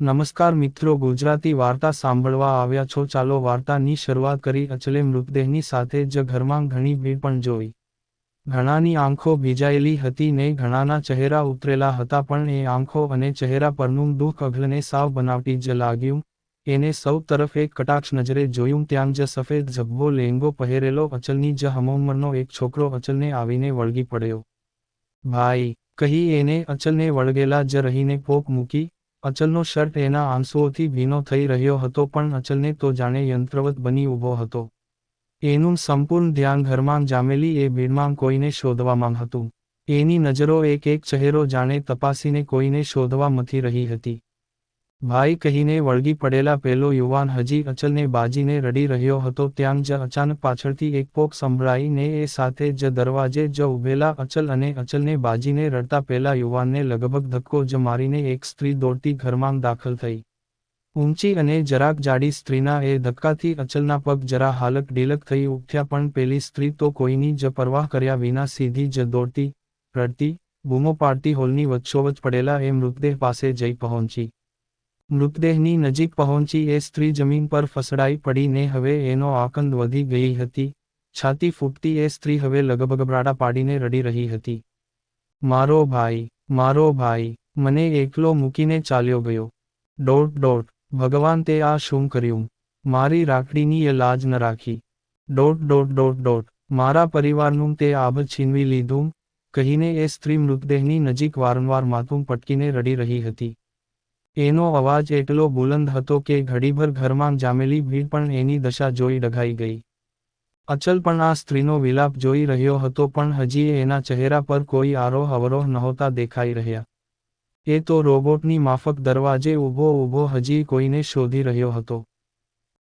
નમસ્કાર મિત્રો, ગુજરાતી વાર્તા સાંભળવા આવ્યા છો. ચાલો વાર્તાની શરૂઆત કરી. અચલે મૃતદેહની સાથે જ ઘરમાં ઘણી ભીડ પણ જોઈ. ઘણાની આંખો ભીજાયેલી હતી ને ઘણાના ચહેરા ઉતરેલા હતા, પણ એ આંખો અને ચહેરા પરનું દુઃખ અઘલને સાવ બનાવટી જ લાગ્યું. એને સૌ તરફ એક કટાક્ષ નજરે જોયું, ત્યાં જ સફેદ ઝબ્બો લેંગો પહેરેલો. અચલની જ હમોમરનો એક છોકરો અચલને આવીને વળગી પડ્યો. ભાઈ, કહી એને, અચલને વળગેલા જ રહીને પોક મૂકી અચલનો શર્ટ એના આંસુઓથી ભીનો થઈ રહ્યો હતો પણ અચલને તો જાણે યંત્રવત બની ઊભો હતો. એનું સંપૂર્ણ ધ્યાન ઘરમાં જામેલી એ ભીડમાં કોઈને શોધવામાં હતું. એની નજરો એક એક ચહેરો જાણે તપાસીને કોઈને શોધવા મથી રહી હતી. ભાઈ કહીને વળગી પડેલા પેલો યુવાન હજી અચલને બાજીને રડી રહ્યો હતો ત્યાં જ અચાનક પાછળથી એક પોક સંભળાઈને એ સાથે જ દરવાજે જ ઉભેલા અચલ અને અચલને બાજીને રડતા પેલા યુવાનને લગભગ ધક્કો જ મારીને એક સ્ત્રી દોડતી ઘરમાં દાખલ થઈ. ઊંચી અને જરાક જાડી સ્ત્રીના એ ધક્કાથી અચલના પગ જરા હાલક ઢીલક થઈ ઉઠ્યા પણ પેલી સ્ત્રી તો કોઈની જ પરવાહ કર્યા વિના સીધી જ દોડતી, રડતી, બૂમો પાડતી હોલની વચ્ચોવચ પડેલા એ મૃતદેહ પાસે જઈ પહોંચી. મૃતદેહની નજીક પહોંચી એ સ્ત્રી જમીન પર ફસડાઈ પડીને હવે એનો આકંદ વધી ગઈ હતી. છાતી ફૂટતી એ સ્ત્રી હવે લગભગબરાડા પાડીને રડી રહી હતી. મારો ભાઈ મારો ભાઈ, મને એકલો મૂકીને ચાલ્યો ગયો. ડોટ ડોટ, ભગવાન તે આ શું કર્યું? મારી રાખડીની એ લાજ ન રાખી. ડોટ ડોટ ડોટ ડોટ, મારા પરિવારનું તે આભ છીનવી લીધું કહીને એ સ્ત્રી મૃતદેહની નજીક વારંવાર માથું પટકીને રડી રહી હતી. એનો અવાજ એટલો બુલંદ હતો કે ઘડીભર ઘરમાં જામેલી ભીડ પણ એની દશા જોઈ ડઘાઈ ગઈ. અચલ પણ આ સ્ત્રીનો વિલાપ જોઈ રહ્યો હતો પણ હજી એના ચહેરા પર કોઈ આરોહ અવરોહ નહોતા દેખાઈ રહ્યા. એ તો રોબોટની માફક દરવાજે ઊભો ઊભો હજી કોઈને શોધી રહ્યો હતો.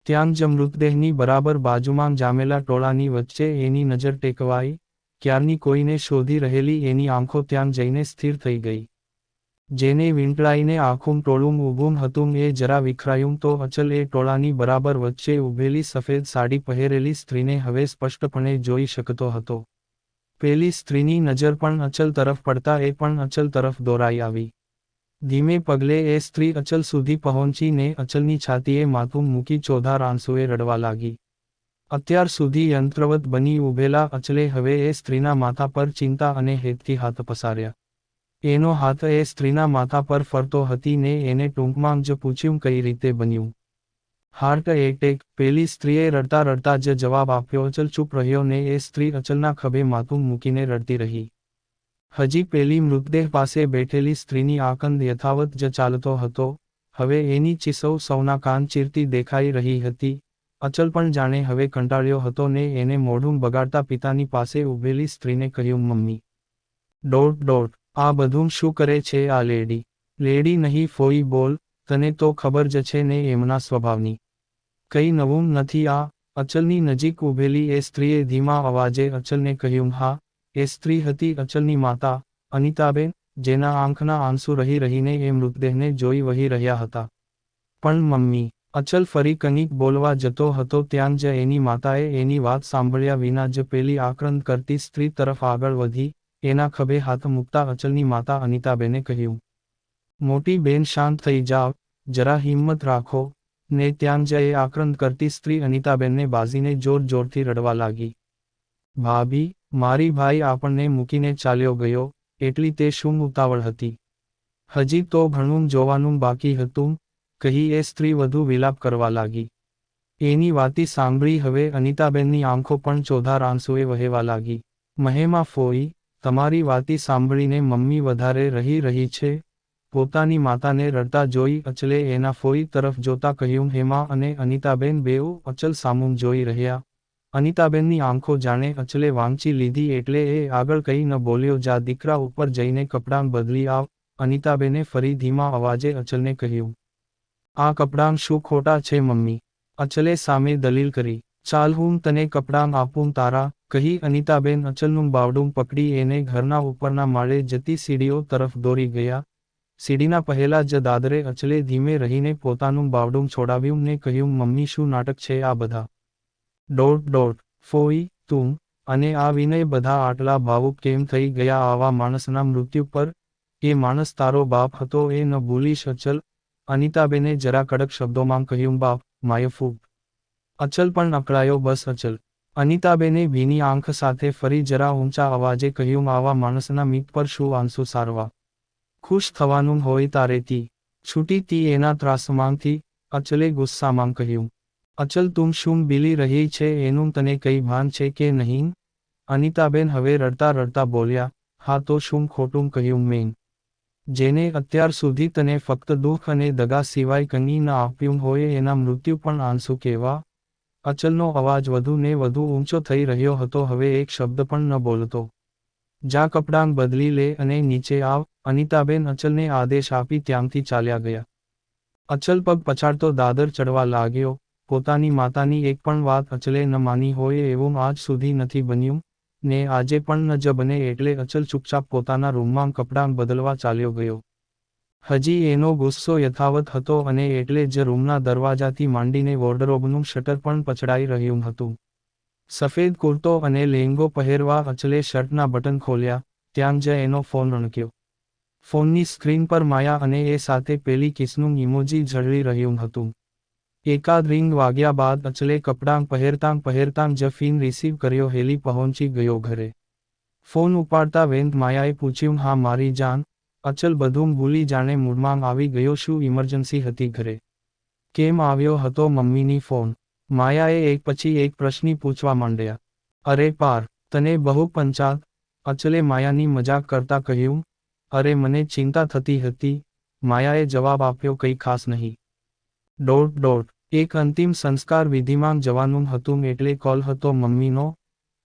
ત્યાં જ મૃતદેહની બરાબર બાજુમાં જામેલા ટોળાની વચ્ચે એની નજર ટેકવાઈ, ક્યારની કોઈને શોધી રહેલી એની આંખો ત્યાં જઈને સ્થિર થઈ ગઈ. જેને વીંટળાઈને આખું ટોળું ઊભું હતું એ જરા વિખરાયું તો અચલ એ ટોળાની બરાબર વચ્ચે ઊભેલી સફેદ સાડી પહેરેલી સ્ત્રીને હવે સ્પષ્ટપણે જોઈ શકતો હતો. પેલી સ્ત્રીની નજર પણ અચલ તરફ પડતા એ પણ અચલ તરફ દોરાઈ આવી. ધીમે પગલે એ સ્ત્રી અચલ સુધી પહોંચીને અચલની છાતીએ માથું મૂકી ચોધાર આંસુએ રડવા લાગી. અત્યાર સુધી યંત્રવત બની ઊભેલા અચલે હવે એ સ્ત્રીના માથા પર ચિંતા અને હેતથી હાથ પસાર્યા. એનો હાથ એ સ્ત્રીના માથા પર ફરતો હતી ને એને ટૂંકમાં જ પૂછ્યું કઈ રીતે બન્યું. હાર્ટ એટેક, પેલી સ્ત્રીએ રડતા રડતા જ જવાબ આપ્યો અચલ ચૂપ રહ્યો ને, એ સ્ત્રી અચલના ખભે માથું મૂકીને રડતી રહી. હજી પેલી મૃતદેહ પાસે બેઠેલી સ્ત્રીની આકંદ યથાવત જ ચાલતો હતો. હવે એની ચીસવ સૌના કાન ચીરતી દેખાઈ રહી હતી. અચલ પણ જાણે હવે કંટાળ્યો હતો ને એને મોઢું બગાડતા પિતાની પાસે ઊભેલી સ્ત્રીને કહ્યું, મમ્મી. Dot dot. આ બધું શું કરે છે આ લેડી? લેડી નહીં, ફોઈ બોલ, તને તો ખબર જ છે ને એમના સ્વભાવની. કંઈ નવું નથી આ. અચલની નજીક ઊભેલી એ સ્ત્રીએ ધીમા અવાજે અચલને કહ્યું, હા. એ સ્ત્રી હતી અચલની માતા, અનિતાબેન, જેના આંખના આંસુ રહી રહીને એ મૃતદેહને જોઈ વહી રહ્યા હતા. પણ મમ્મી, અચલ ફરી કંઈક બોલવા જતો હતો ત્યાં જ એની માતાએ એની વાત સાંભળ્યા વિના જ પેલી આક્રંદ કરતી સ્ત્રી તરફ આગળ વધી. એના ખભે હાથ મૂકતા અચલની માતા અનિતાબેને કહ્યું, મોટી બેન શાંત થઈ જાવ, જરા હિંમત રાખો. ને ત્યાં જ આક્રંદ કરતી સ્ત્રી અનિતાબેનને બાજીને જોર જોરથી રડવા લાગી. ભાભી, મારી ભાઈ આપણને મૂકીને ચાલ્યો ગયો, એટલી તે શું ઉતાવળ હતી? હજી તો ભણવું જોવાનું બાકી હતું, કહી એ સ્ત્રી વધુ વિલાપ કરવા લાગી. એની વાતી સાંભળી હવે અનિતાબેનની આંખો પણ ચોધાર આંસુએ વહેવા લાગી. મહેમા ફોઈ તમારી વાતી સાંભળીને મમ્મી વધારે રહી રહી છે. પોતાની માતાને રડતા જોઈ અચલે એના ફોઈ તરફ જોતા કહ્યું, હેમા અને અનિતાબેન બેઉ અચલ સામુમ જોઈ રહ્યા. અનિતાબેનની આંખો જાણે અચલે વાંચી લીધી એટલે એ આગળ કંઈ ન બોલ્યો, જા દીકરા ઉપર જઈને કપડાં બદલી આવ. અનિતાબેને ફરી ધીમા અવાજે અચલને કહ્યું, આ કપડાં શું ખોટા છે મમ્મી? અચલે સામે દલીલ કરી ચાલ હું તને કપડાં આપું, તારા, કહી અનિતાબેન અચલનું બાવડું પકડી એને ઘરના ઉપરના માળે જતી સીડીઓ તરફ દોરી ગયા. સીડીના પહેલા જ દાદરે અચલે ધીમે રહીને પોતાનું બાવડું છોડાવ્યું ને કહ્યું, મમ્મી, શું નાટક છે આ બધા? ડોટ ડોટ, ફોઈ તું અને આ વિનય બધા આટલા ભાવુક કેમ થઈ ગયા આવા માણસના મૃત્યુ પર? એ માણસ તારો બાપ હતો, એ ન ભૂલીશ, અચલ. અનિતાબેને જરા કડક શબ્દોમાં કહ્યું, બાપ માયફૂબ અચલ પણ અકળાયો બસ અચલ. અનિતાબેને ભીની આંખ સાથે ફરી જરા ઊંચા અવાજે કહ્યું આવા માણસના મીત પર શું આંસુ સારવા? ખુશ થવાનું હોય તારેથી છૂટી તી એના ત્રાસમાંથી અચલે ગુસ્સામાં કહ્યું, અચલ તું શું બીલી રહી છે? એનું તને કઈ ભાન છે કે નહીં? અનિતાબેન હવે રડતા રડતા બોલ્યા, હા તો શું ખોટું કહ્યું મેં. જેને અત્યાર સુધી તને ફક્ત દુઃખ અને દગા સિવાય કંઈ ન આપ્યું હોય એના મૃત્યુ પણ આંસુ કહેવા અચલનો અવાજ વધુ ને વધુ ઊંચો થઈ રહ્યો હતો. હવે એક શબ્દ પણ ન બોલતો. જા કપડાં બદલી લે અને નીચે આવ. અનિતાબેન અચલને આદેશ આપી ત્યાંથી ચાલ્યા ગયા. અચલ પગ પછાડતો દાદર ચડવા લાગ્યો. પોતાની માતાની એક પણ વાત અચલે ન માની હોય એવું આજ સુધી નથી બન્યું. ને આજે પણ ન જ બને એટલે અચલ ચૂપચાપ પોતાના રૂમમાં કપડાં બદલવા ચાલ્યો ગયો. હજી એનો ગુસ્સો યથાવત હતો અને એટલે જ રૂમના દરવાજાથી માંડીને વોર્ડરોબનું શટર પણ પછડાઈ રહ્યું હતું. સફેદ કુર્તો અને લેંગો પહેરવા અચલે શર્ટના બટન ખોલ્યા, ત્યાં જ એનો ફોન રણક્યો. ફોનની સ્ક્રીન પર માયા અને એ સાથે પેલી કિસનું ઇમોજી ઝળવી રહ્યું હતું. એકાદ રિંગ વાગ્યા બાદ અચલે કપડાં પહેરતાં પહેરતાં જ ફીન રિસીવ કર્યો, હેલી પહોંચી ગયો ઘરે. ફોન ઉપાડતા વેંત માયાએ પૂછ્યું, હા, મારી જાન અચલ બધું ભૂલી જાણે મૂડમાં આવી ગયો શું ઇમરજન્સી હતી ઘરે? કેમ આવ્યો હતો મમ્મીની ફોન માયાએ એક પછી એક પ્રશ્ન પૂછવા માંડ્યા. અરે પાર, તને બહુ પંચાત અચલે માયાની મજાક કરતા કહ્યું, અરે મને ચિંતા થતી હતી. માયાએ જવાબ આપ્યો, કંઈ ખાસ નહીં. ડોટ ડોટ એક અંતિમ સંસ્કાર વિધિમાં જવાનું હતું એટલે કોલ હતો મમ્મીનો.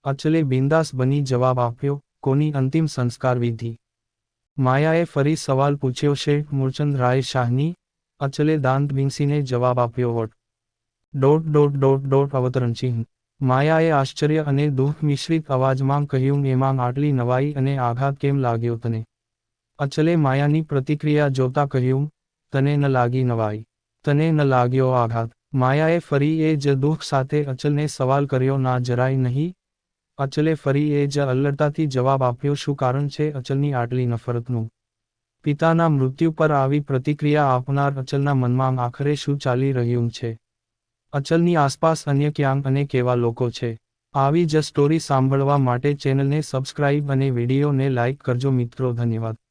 અચલે બિંદાસ બની જવાબ આપ્યો, કોની અંતિમ સંસ્કાર વિધિ? માયાએ ફરી સવાલ પૂછ્યો શેઠ મૂળચંદ રાય શાહની અચલે દાંત બિંસીને જવાબ આપ્યો વટ ડોટ ડોટ ડોટ ડોટ અવતરણ ચિહ્ન માયાએ આશ્ચર્ય અને દુઃખ મિશ્રિત અવાજમાં કહ્યું, એમાં આટલી નવાઈ અને આઘાત કેમ લાગ્યો તને? અચલે માયાની પ્રતિક્રિયા જોતા કહ્યું, તને ન લાગી નવાઈ, તને ન લાગ્યો આઘાત. માયાએ ફરી એ જ દુઃખ સાથે અચલને સવાલ કર્યો, ના જરાય નહીં અચલે ફરી એ જ અલ્લડતાથી જવાબ આપ્યો, શું કારણ છે અચલની આટલી નફરતનું? પિતાના મૃત્યુ પર આવી પ્રતિક્રિયા આપનાર અચલના મનમાં આખરે શું ચાલી રહ્યું છે? અચલની આસપાસ અન્ય ક્યાંક અને કેવા લોકો છે? આવી જ સ્ટોરી સાંભળવા માટે ચેનલને સબસ્ક્રાઇબ અને વિડીયોને લાઇક કરજો મિત્રો, ધન્યવાદ.